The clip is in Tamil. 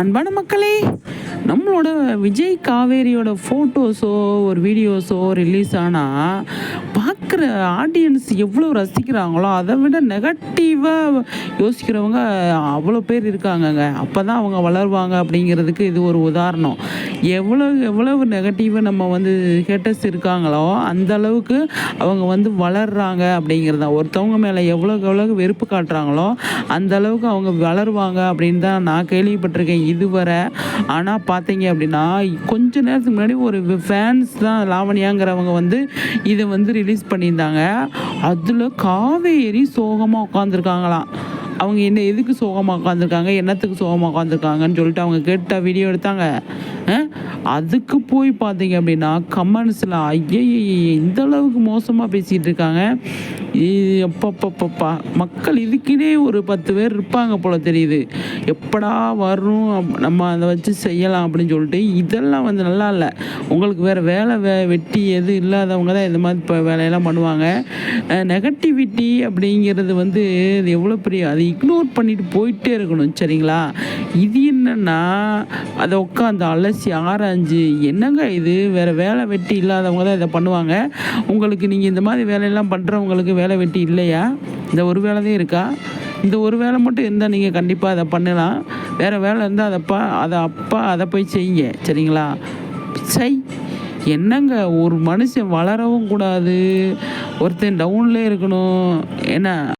அன்பான மக்களே நம்மளோட விஜய் காவேரியோட ஃபோட்டோஸோ ஒரு வீடியோஸோ ரிலீஸ் ஆனால் பார்க்குற ஆடியன்ஸ் எவ்வளோ ரசிக்கிறாங்களோ அதை விட நெகட்டிவாக யோசிக்கிறவங்க அவ்வளோ பேர் இருக்காங்கங்க. அப்போ தான் அவங்க வளருவாங்க அப்படிங்கிறதுக்கு இது ஒரு உதாரணம். எவ்வளோ எவ்வளவு நெகட்டிவாக நம்ம வந்து ஹேட்டர்ஸ் இருக்காங்களோ அந்த அளவுக்கு அவங்க வந்து வளர்கிறாங்க அப்படிங்கிறது தான். ஒருத்தவங்க மேலே எவ்வளோக்கு எவ்வளோ வெறுப்பு காட்டுறாங்களோ அந்த அளவுக்கு அவங்க வளருவாங்க அப்படின்னு தான் நான் கேள்விப்பட்டிருக்கேன் இதுவரை. ஆனால் பார்த்தீங்க அப்படின்னா கொஞ்ச நேரத்துக்கு முன்னாடி ஒரு ஃபேன்ஸ் தான் லாவணியாங்கிறவங்க வந்து இதை வந்து ரிலீஸ் பண்ணியிருந்தாங்க. அதில் காவேரி சோகமாக உட்காந்துருக்காங்களாம் அவங்க என்ன எதுக்கு சோகமாக உட்காந்துருக்காங்க என்னத்துக்கு சோகமாக உட்காந்துருக்காங்கன்னு சொல்லிட்டு அவங்க கேட்டால் வீடியோ எடுத்தாங்க. அதுக்கு போய் பார்த்தீங்க அப்படின்னா கமெண்ட்ஸில் ஐயே இந்த அளவுக்கு மோசமாக பேசிகிட்டு இருக்காங்க. எப்பப்பப்பப்பா. மக்கள் இதுக்கிட்டே ஒரு பத்து பேர் இருப்பாங்க போல் தெரியுது. எப்படா வரும் நம்ம அதை வச்சு செய்யலாம் அப்படின்னு சொல்லிட்டு இதெல்லாம் வந்து நல்லா இல்லை. உங்களுக்கு வேறு வேலை வே வெட்டி எது இல்லாதவங்க தான் இந்த மாதிரி இப்போ வேலையெல்லாம் பண்ணுவாங்க. நெகட்டிவிட்டி அப்படிங்கிறது வந்து எவ்வளோ பெரிய அதை இக்னோர் பண்ணிட்டு போயிட்டே இருக்கணும் சரிங்களா? இது என்னென்னா அதை உட்காந்து அலசி ஆராய்ஞ்சு என்னங்க இது? வேறு வேலை வெட்டி இல்லாதவங்க தான் இதை பண்ணுவாங்க? உங்களுக்கு நீங்கள் இந்த மாதிரி வேலையெல்லாம் பண்ணுறவங்களுக்கு வேலை வெட்டி இல்லையா? இந்த ஒரு வேலை தான் இருக்கா? இந்த ஒரு வேலை மட்டும் இருந்தால் நீங்கள் கண்டிப்பாக அதை பண்ணலாம். வேறு வேலை இருந்தால் அதைப்பா அதை அப்பா அதை போய் செய்யுங்க. சரிங்களா? சை என்னங்க? ஒரு மனுஷன் வளரவும் கூடாது. ஒருத்தன் டவுன்லேயே இருக்கணும். என்ன?